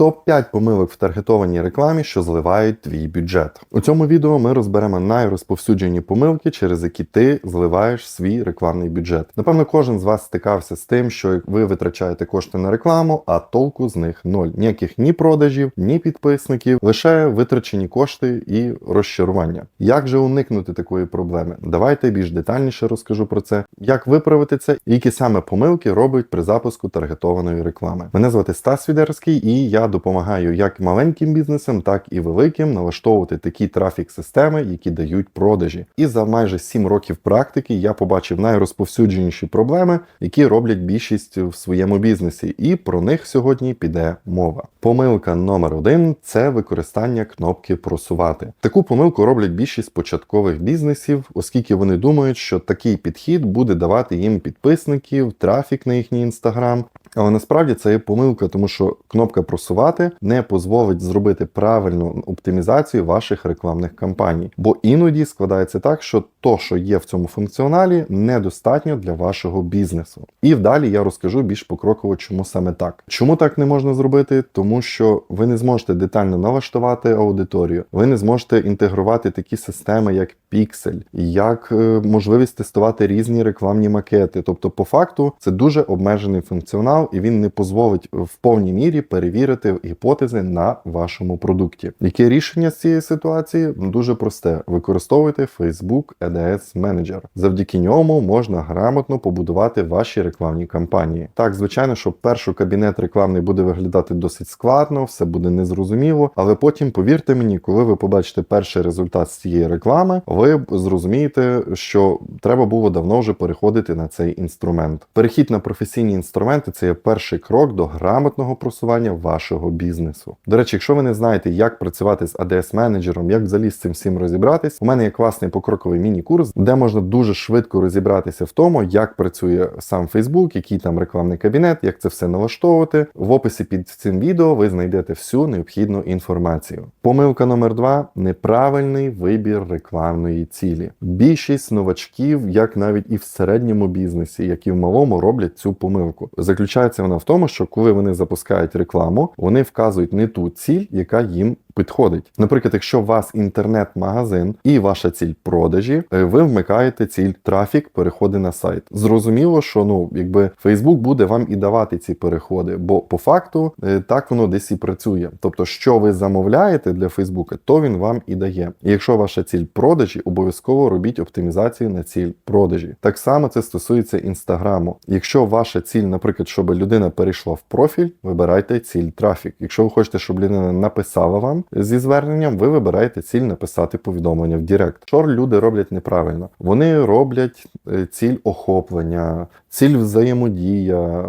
Топ-5 помилок в таргетованій рекламі, що зливають твій бюджет. У цьому відео ми розберемо найрозповсюджені помилки, через які ти зливаєш свій рекламний бюджет. Напевно, кожен з вас стикався з тим, що ви витрачаєте кошти на рекламу, а толку з них ноль. Ніяких ні продажів, ні підписників, лише витрачені кошти і розчарування. Як же уникнути такої проблеми? Давайте більш детальніше розкажу про це, як виправити це і які саме помилки роблять при запуску таргетованої реклами. Мене звати Стас Відерський, і я допомагаю як маленьким бізнесам, так і великим налаштовувати такі трафік системи, які дають продажі. І за майже 7 років практики я побачив найрозповсюдженіші проблеми, які роблять більшість в своєму бізнесі, і про них сьогодні піде мова. Помилка номер один це використання кнопки просувати. Таку помилку роблять більшість початкових бізнесів, оскільки вони думають, що такий підхід буде давати їм підписників, трафік на їхній інстаграм. Але насправді це є помилка, тому що кнопка просувати не дозволить зробити правильну оптимізацію ваших рекламних кампаній. Бо іноді складається так, що то, що є в цьому функціоналі, недостатньо для вашого бізнесу. І вдалі я розкажу більш покроково, чому саме так. Чому так не можна зробити? Тому що ви не зможете детально налаштувати аудиторію, ви не зможете інтегрувати такі системи, як Pixel, як е, можливість тестувати різні рекламні макети. Тобто, по факту, це дуже обмежений функціонал, і він не дозволить в повній мірі перевірити гіпотези на вашому продукті. Яке рішення з цієї ситуації? Дуже просте: використовуйте Facebook Ads Manager. Завдяки ньому можна грамотно побудувати ваші рекламні кампанії. Так, звичайно, що перший кабінет рекламний буде виглядати досить складно, все буде незрозуміло, але потім, повірте мені, коли ви побачите перший результат з цієї реклами, ви зрозумієте, що треба було давно вже переходити на цей інструмент. Перехід на професійні інструменти це є перший крок до грамотного просування вашого бізнесу. До речі, якщо ви не знаєте, як працювати з ads менеджером як взагалі з цим всім розібратись, у мене є класний покроковий міні-курс, де можна дуже швидко розібратися в тому, як працює сам Facebook, який там рекламний кабінет, як це все налаштовувати. В описі під цим відео ви знайдете всю необхідну інформацію. Помилка номер два неправильний вибір рекламної цілі. Більшість новачків, як навіть і в середньому бізнесі, як і в малому, роблять цю помилку. Заключається вона в тому, що коли вони запускають рекламу, вони вказують не ту ціль, яка їм підходить. Наприклад, якщо у вас інтернет-магазин і ваша ціль продажі, е, ви вмикаєте ціль трафік, переходи на сайт. Зрозуміло, що ну якби Facebook буде вам і давати ці переходи, бо по факту е, так воно десь і працює. Тобто, що ви замовляєте для Facebook, то він вам і дає. І якщо ваша ціль продажі, обов'язково робіть оптимізацію на ціль продажі. Так само це стосується інстаграму. Якщо ваша ціль, наприклад, щоб людина перейшла в профіль, вибирайте ціль трафік. Якщо ви хочете, щоб людина написала вам зі зверненням, ви вибираєте ціль написати повідомлення в Директ. Що люди роблять неправильно? Вони роблять е, ціль охоплення, ціль взаємодія.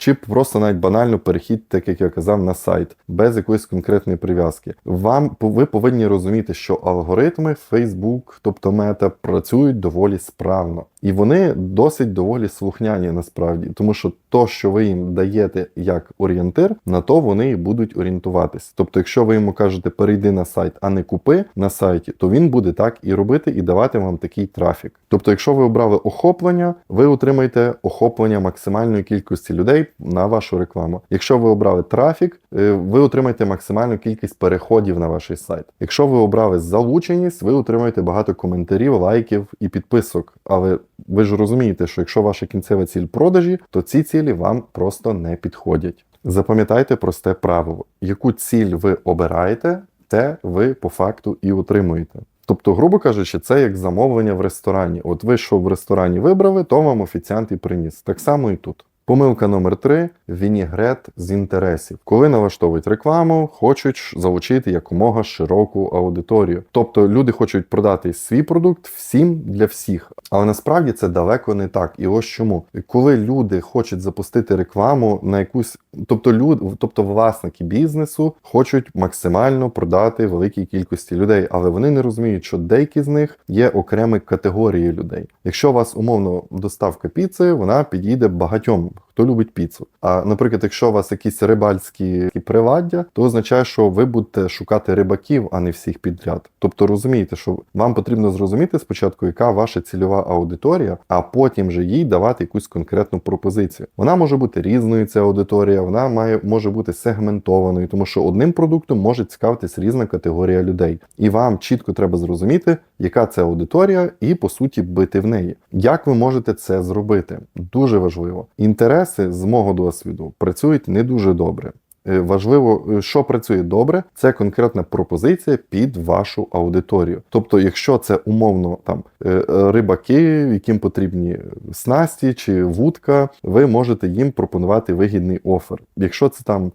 Чи просто навіть банально перехід, так як я казав, на сайт без якоїсь конкретної прив'язки. Вам ви повинні розуміти, що алгоритми Facebook, тобто мета, працюють доволі справно, і вони досить доволі слухняні насправді, тому що то, що ви їм даєте як орієнтир, на то вони і будуть орієнтуватись. Тобто, якщо ви йому кажете перейди на сайт, а не купи на сайті, то він буде так і робити, і давати вам такий трафік. Тобто, якщо ви обрали охоплення, ви отримаєте охоплення максимальної кількості людей на вашу рекламу. Якщо ви обрали трафік, е, ви отримаєте максимальну кількість переходів на ваш сайт. Якщо ви обрали залученість, ви отримаєте багато коментарів, лайків і підписок. Але ви ж розумієте, що якщо ваша кінцева ціль продажі, то ці цілі вам просто не підходять. Запам'ятайте просте правило: яку ціль ви обираєте, те ви по факту і отримуєте. Тобто, грубо кажучи, це як замовлення в ресторані. От ви що в ресторані вибрали, то вам офіціант і приніс. Так само і тут. Помилка номер 3 вінігрет з інтересів. Коли налаштовують рекламу, хочуть залучити якомога широку аудиторію. Тобто люди хочуть продати свій продукт всім для всіх. Але насправді це далеко не так. І ось чому. Коли люди хочуть запустити рекламу на якусь, тобто люди, тобто власники бізнесу хочуть максимально продати великій кількості людей, але вони не розуміють, що деякі з них є окремі категорії людей. Якщо у вас умовно доставка піци, вона підійде багатьом хто любить піцу. А наприклад, якщо у вас якісь рибальські приваддя, то означає, що ви будете шукати рибаків, а не всіх підряд. Тобто розумієте, що вам потрібно зрозуміти спочатку, яка ваша цільова аудиторія, а потім же їй давати якусь конкретну пропозицію. Вона може бути різною, ця аудиторія, вона має може бути сегментованою, тому що одним продуктом може цікавитись різна категорія людей, і вам чітко треба зрозуміти, яка це аудиторія, і по суті бити в неї. Як ви можете це зробити? Дуже важливо. Інтереси з мого досвіду працюють не дуже добре. Е, Важливо, е, що працює добре, це конкретна пропозиція під вашу аудиторію. Тобто, якщо це умовно там е, рибаки, яким потрібні снасті чи вудка, ви можете їм пропонувати вигідний офер. Якщо це там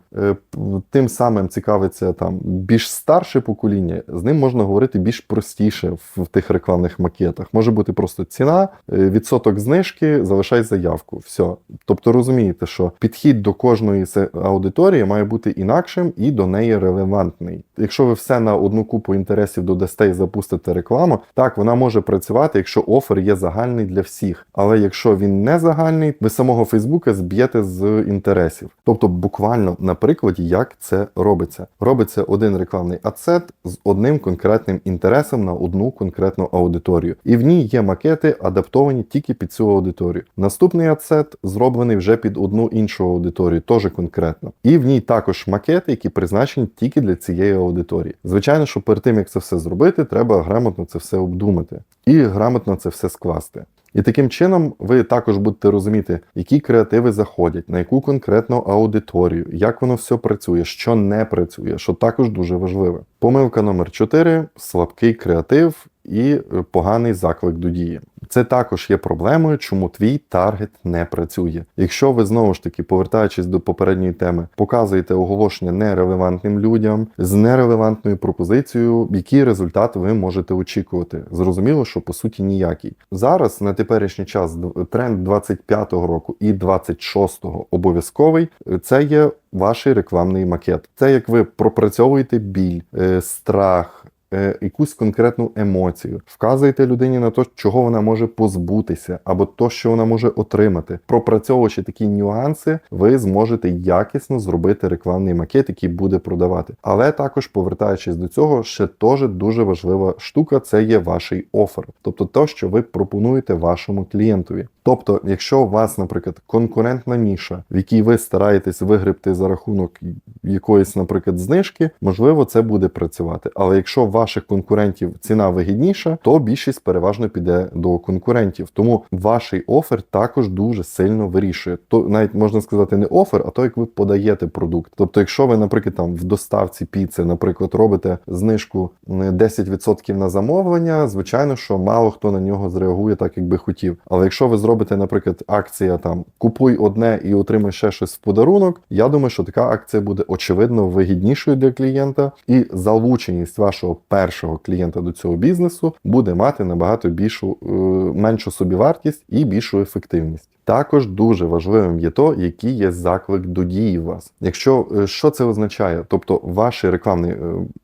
тим самим цікавиться там більш старше покоління, з ним можна говорити більш простіше в, тих рекламних макетах. Може бути просто ціна, відсоток знижки, залишай заявку. Все. Тобто розумієте, що підхід до кожної аудиторії має бути інакшим і до неї релевантний. Якщо ви все на одну купу інтересів додасте і запустите рекламу, так вона може працювати, якщо офер є загальний для всіх. Але якщо він не загальний, ви самого Фейсбука зб'єте з інтересів. Тобто, буквально на прикладі, як це робиться. Робиться один рекламний адцет з одним конкретним інтересом на одну конкретну аудиторію. І в ній є макети, адаптовані тільки під цю аудиторію. Наступний адцет зроблений вже під одну іншу аудиторію, теж конкретно. І в ній також макети, які призначені тільки для цієї аудиторії. Звичайно, що перед тим як це все зробити, треба грамотно це все обдумати і грамотно це все скласти. І таким чином ви також будете розуміти, які креативи заходять, на яку конкретну аудиторію, як воно все працює, що не працює, що також дуже важливе. Помилка номер 4 слабкий креатив і поганий заклик до дії. Це також є проблемою, чому твій таргет не працює. Якщо ви знову ж таки, повертаючись до попередньої теми, показуєте оголошення нерелевантним людям з нерелевантною пропозицією, який результат ви можете очікувати. Зрозуміло, що по суті ніякий. Зараз на теперішній час тренд 25-го року і 26-го обов'язковий. Це є ваш рекламний макет. Це як ви пропрацьовуєте біль, е, страх. Е, Якусь конкретну емоцію, вказуєте людині на те, чого вона може позбутися, або то, що вона може отримати. Пропрацьовуючи такі нюанси, ви зможете якісно зробити рекламний макет, який буде продавати. Але також повертаючись до цього, ще теж дуже важлива штука це є ваш офер, тобто те, що ви пропонуєте вашому клієнтові. Тобто, якщо у вас, наприклад, конкурентна ніша, в якій ви стараєтесь вигребти за рахунок якоїсь, наприклад, знижки, можливо, це буде працювати. Але якщо у ваших конкурентів ціна вигідніша, то більшість переважно піде до конкурентів. Тому ваш офер також дуже сильно вирішує. То навіть можна сказати не офер, а то як ви подаєте продукт. Тобто, якщо ви, наприклад, там в доставці піци, наприклад, робите знижку е, 10% на замовлення, звичайно, що мало хто на нього зреагує так, як би хотів. Але якщо ви зробите, наприклад, акція там купуй одне і отримай ще щось в подарунок, я думаю, що така акція буде очевидно вигіднішою для клієнта, і залученість вашого першого клієнта до цього бізнесу буде мати набагато більшу е, меншу собівартість і більшу ефективність. Також дуже важливим є то, який є заклик до дії у вас. Якщо е, що це означає, тобто ваш рекламний е,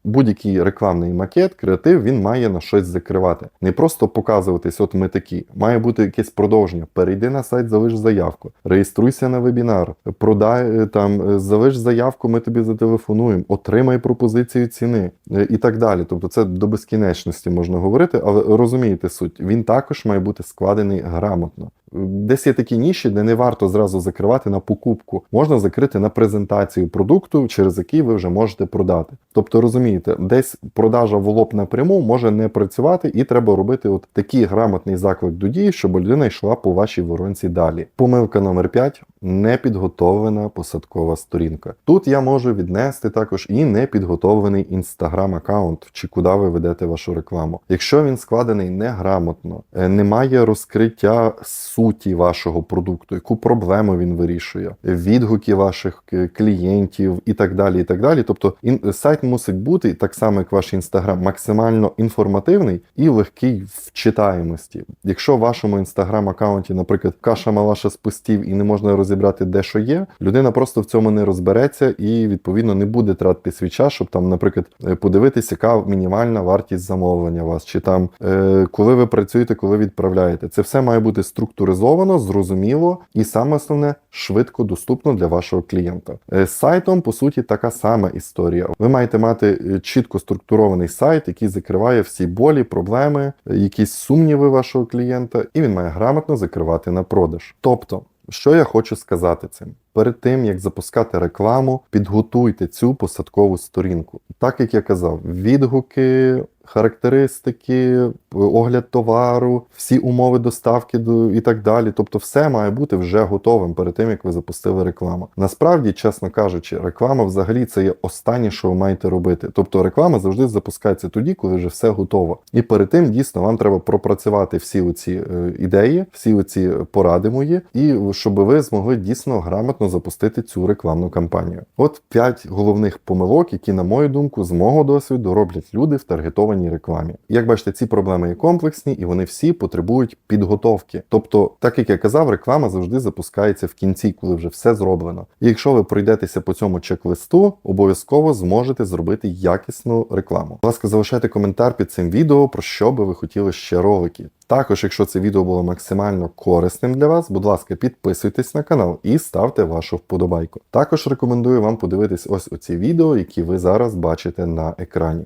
будь-який рекламний макет, креатив, він має на щось закривати. Не просто показуватись, от ми такі. Має бути якесь продовження. Перейди на сайт, залиш заявку, реєструйся на вебінар, продай е, там, залиш заявку, ми тобі зателефонуємо, отримай пропозицію ціни і так далі. Тобто це до безкінечності можна говорити, але розумієте суть, він також має бути складений грамотно. Десь є такі ніші, де не варто зразу закривати на покупку. Можна закрити на презентацію продукту, через який ви вже можете продати. Тобто, розумієте, десь продажа в лоб напряму може не працювати, і треба робити от такий грамотний заклик до дії, щоб людина йшла по вашій воронці далі. Помилка номер 5 непідготовлена посадкова сторінка. Тут я можу віднести також і непідготовлений інстаграм аккаунт, чи куди ви ведете вашу рекламу. Якщо він складений неграмотно, е, немає розкриття суті вашого продукту, яку проблему він вирішує, відгуки ваших е, клієнтів і так далі. І так далі. Тобто сайт мусить бути так само, як ваш інстаграм, максимально інформативний і легкий в читаємості. Якщо в вашому інстаграм аккаунті, наприклад, каша малаша з постів і не можна розібрати, де що є, людина просто в цьому не розбереться і відповідно не буде тратити свій час, щоб там, наприклад, е, подивитися, яка мінімальна вартість замовлення вас, чи там е, коли ви працюєте, коли відправляєте. Це все має бути структурировано структуризовано, зрозуміло і саме основне швидко доступно для вашого клієнта. Е, З сайтом, по суті, така сама історія. Ви маєте мати е, чітко структурований сайт, який закриває всі болі, проблеми, е, якісь сумніви вашого клієнта, і він має грамотно закривати на продаж. Тобто, що я хочу сказати цим? Перед тим як запускати рекламу, підготуйте цю посадкову сторінку. Так як я казав, відгуки, характеристики, огляд товару, всі умови доставки до- і так далі. Тобто, все має бути вже готовим перед тим, як ви запустили рекламу. Насправді, чесно кажучи, реклама взагалі це є останнє, що ви маєте робити. Тобто, реклама завжди запускається тоді, коли вже все готово. І перед тим дійсно вам треба пропрацювати всі оці е, ідеї, всі оці поради мої, і щоб ви змогли дійсно грамотно запустити цю рекламну кампанію. От п'ять головних помилок, які, на мою думку, з мого досвіду роблять люди в таргетованій рекламі. Як бачите, ці проблеми є комплексні і вони всі потребують підготовки. Тобто, так як я казав, реклама завжди запускається в кінці, коли вже все зроблено. І якщо ви пройдетеся по цьому чек-листу, обов'язково зможете зробити якісну рекламу. Будь ласка, залишайте коментар під цим відео, про що би ви хотіли ще ролики. Також, якщо це відео було максимально корисним для вас, будь ласка, підписуйтесь на канал і ставте вашу вподобайку. Також рекомендую вам подивитись ось оці відео, які ви зараз бачите на екрані.